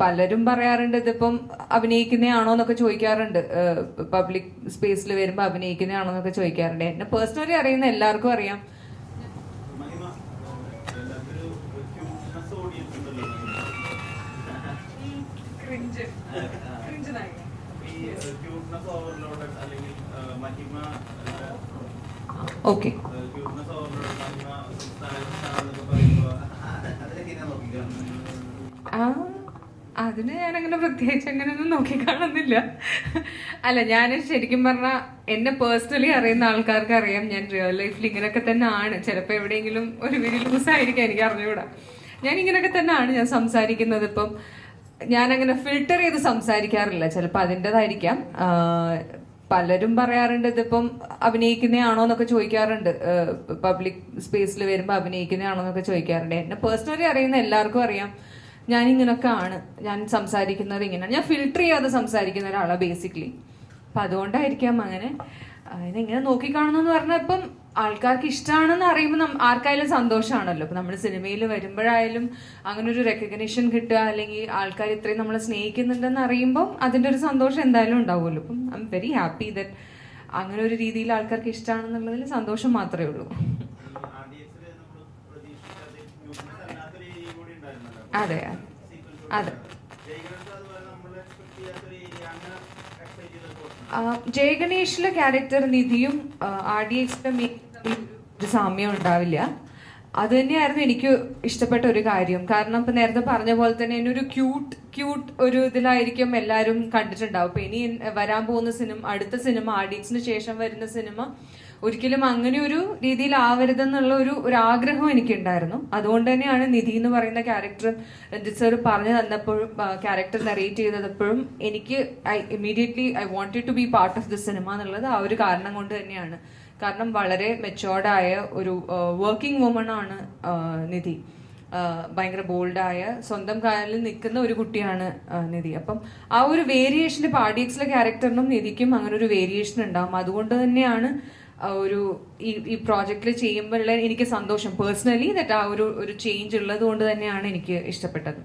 പലരും പറയാറുണ്ട് ഇതിപ്പം അഭിനയിക്കുന്നതാണോ എന്നൊക്കെ ചോദിക്കാറുണ്ട്. പബ്ലിക് സ്പേസിൽ വരുമ്പോൾ അഭിനയിക്കുന്നതാണോ എന്നൊക്കെ ചോദിക്കാറുണ്ട്. എന്നെ പേഴ്സണലി അറിയുന്ന എല്ലാവർക്കും അറിയാം. ഓക്കെ. ആ. അതിന് ഞാനങ്ങനെ പ്രത്യേകിച്ച് അങ്ങനെ ഒന്നും നോക്കിക്കാണുന്നില്ല. അല്ല ഞാൻ ശരിക്കും പറഞ്ഞാൽ എന്നെ പേഴ്സണലി അറിയുന്ന ആൾക്കാർക്ക് അറിയാം ഞാൻ റിയൽ ലൈഫിൽ ഇങ്ങനെയൊക്കെ തന്നെ ആണ് ചിലപ്പോൾ എവിടെയെങ്കിലും ഒരു വീഡിയോ ലൂസ് ആയിരിക്കും എനിക്ക് അറിഞ്ഞുകൂടാ. ഞാൻ ഇങ്ങനെയൊക്കെ തന്നെയാണ് ഞാൻ സംസാരിക്കുന്നത് ഇപ്പം. ഞാൻ അങ്ങനെ ഫിൽട്ടർ ചെയ്ത് സംസാരിക്കാറില്ല. ചിലപ്പോൾ അതിന്റെതായിരിക്കാം പലരും പറയാറുണ്ട് ഇതിപ്പം അഭിനയിക്കുന്നതാണോ എന്നൊക്കെ ചോദിക്കാറുണ്ട്. പബ്ലിക് സ്പേസിൽ വരുമ്പോൾ അഭിനയിക്കുന്നതാണോ എന്നൊക്കെ ചോദിക്കാറുണ്ട്. എന്നെ പേഴ്സണലി അറിയുന്ന എല്ലാവർക്കും അറിയാം. ഞാൻ ഇങ്ങനൊക്കെ ആണ് ഞാൻ സംസാരിക്കുന്നത് ഇങ്ങനെയാണ് ഞാൻ ഫിൽട്ടർ ചെയ്യാതെ സംസാരിക്കുന്ന ഒരാളാണ് ബേസിക്കലി അപ്പം അതുകൊണ്ടായിരിക്കാം അങ്ങനെ അതിനെങ്ങനെ നോക്കിക്കാണുന്നു പറഞ്ഞാൽ ഇപ്പം ആൾക്കാർക്ക് ഇഷ്ടമാണെന്ന് അറിയുമ്പോൾ ആർക്കായാലും സന്തോഷമാണല്ലോ ഇപ്പം നമ്മൾ സിനിമയിൽ വരുമ്പോഴായാലും അങ്ങനെ ഒരു റെക്കഗ്നിഷൻ കിട്ടുക അല്ലെങ്കിൽ ആൾക്കാർ ഇത്രയും നമ്മളെ സ്നേഹിക്കുന്നുണ്ടെന്ന് അറിയുമ്പോൾ അതിന്റെ ഒരു സന്തോഷം എന്തായാലും ഉണ്ടാവുമല്ലോ. അപ്പം I am very happy that അങ്ങനെ ഒരു രീതിയിൽ ആൾക്കാർക്ക് ഇഷ്ടമാണെന്നുള്ളതിൽ സന്തോഷം മാത്രമേ ഉള്ളൂ. പോർഷൻ അതെ. ജയഗണേഷിലെ ക്യാരക്ടർ നിധിയും ആർ ഡി എക്സിന്റെ ഒരു സാമ്യം ഉണ്ടാവില്ല. അത് തന്നെയായിരുന്നു എനിക്ക് ഇഷ്ടപ്പെട്ട ഒരു കാര്യം. കാരണം ഇപ്പൊ നേരത്തെ പറഞ്ഞ പോലെ തന്നെ എന്നെ ഒരു ക്യൂട്ട് ക്യൂട്ട് ഒരു ഇതിലായിരിക്കും എല്ലാവരും കണ്ടിട്ടുണ്ടാവും. അപ്പൊ ഇനി വരാൻ പോകുന്ന സിനിമ അടുത്ത സിനിമ ആഡിയൻസിന് ശേഷം വരുന്ന സിനിമ ഒരിക്കലും അങ്ങനെ ഒരു രീതിയിൽ ആവരുതെന്നുള്ള ഒരു ഒരു ആഗ്രഹം എനിക്കുണ്ടായിരുന്നു. അതുകൊണ്ട് തന്നെയാണ് നിധി എന്ന് പറയുന്ന ക്യാരക്ടർ രഞ്ജിത് സാർ പറഞ്ഞു തന്നപ്പോഴും ക്യാരക്ടർ നറേറ്റ് ചെയ്തപ്പോഴും എനിക്ക് I immediately I wanted to be part of the cinema എന്നുള്ളത് ആ ഒരു കാരണം കൊണ്ട് തന്നെയാണ്. കാരണം വളരെ മെച്ചോർഡായ ഒരു വർക്കിംഗ് വുമൺ ആണ് നിധി. ഭയങ്കര ബോൾഡായ സ്വന്തം കാലിൽ നിൽക്കുന്ന ഒരു കുട്ടിയാണ് നിധി. അപ്പം ആ ഒരു വേരിയേഷൻ പാഡിയക്സിലെ ക്യാരക്ടറിനും നിധിക്കും അങ്ങനെ ഒരു വേരിയേഷൻ ഉണ്ടാവും. അതുകൊണ്ട് തന്നെയാണ് ഒരു ഈ ഈ പ്രോജക്റ്റിൽ ചെയ്യുമ്പോഴുള്ള എനിക്ക് സന്തോഷം. പേഴ്സണലി ദറ്റ് ആ ഒരു ഒരു ചേഞ്ച് ഉള്ളത് കൊണ്ട് തന്നെയാണ് എനിക്ക് ഇഷ്ടപ്പെട്ടത്.